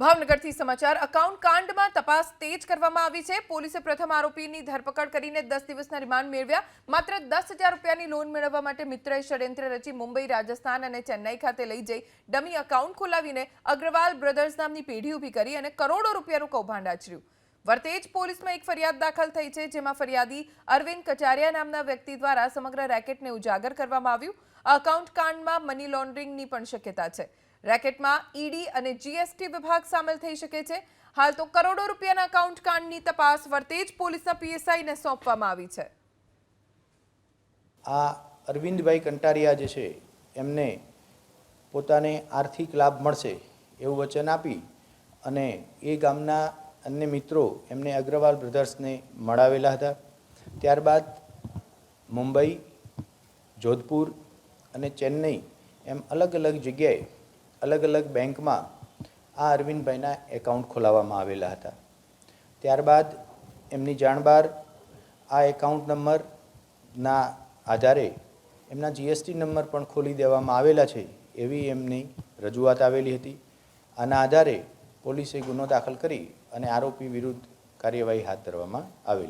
ભાવનગરથી સમાચાર. અકાઉન્ટ કાંડમાં તપાસ તેજ કરવામાં આવી છે. પોલીસે પ્રથમ આરોપીની ધરપકડ કરીને દસ દિવસના રિમાન્ડ મેળવ્યા. માત્ર દસ હજાર રૂપિયાની લોન મેળવવા માટે મિત્રએ ષડયંત્ર રચી મુંબઈ, રાજસ્થાન અને ચેન્નાઈ ખાતે લઈ જઈ ડમી અકાઉન્ટ ખોલાવીને અગ્રવાલ બ્રધર્સ નામની પેઢી ઊભી કરી અને કરોડો રૂપિયાનું કૌભાંડ આચર્યું. વર્તેજ પોલીસમાં એક ફરિયાદ દાખલ થઈ છે, જેમાં ફરિયાદી અરવિંદ કચારિયા નામના વ્યક્તિ દ્વારા સમગ્ર રેકેટને ઉજાગર કરવામાં આવ્યું. અકાઉન્ટ કાંડમાં મની લોન્ડરિંગની પણ શક્યતા છે. રેકેટમાં ઈડી અને જીએસટી વિભાગ સામેલ થઈ શકે છે. હાલ તો કરોડો રૂપિયાના અકાઉન્ટ કાંડની તપાસ વર્તેજ પોલીસના પીએસઆઈને સોંપવામાં આવી છે. આ અરવિંદભાઈ કંટારિયા જે છે, એમને પોતાને આર્થિક લાભ મળશે એવું વચન આપી અને એ ગામના અન્ય મિત્રો એમને અગ્રવાલ બ્રધર્સને મળાવેલા હતા. ત્યારબાદ મુંબઈ, જોધપુર અને ચેન્નઈ એમ અલગ અલગ જગ્યાએ અલગ અલગ બેંકમાં આ અરવિંદભાઈના એકાઉન્ટ ખોલાવવામાં આવેલા હતા. ત્યારબાદ એમની જાણબાર આ એકાઉન્ટ નંબરના આધારે એમના જીએસટી નંબર પણ ખોલી દેવામાં આવેલા છે એવી એમની રજૂઆત આવેલી હતી. આના આધારે પોલીસે ગુનો દાખલ કરી અને આરોપી વિરુદ્ધ કાર્યવાહી હાથ ધરવામાં આવેલી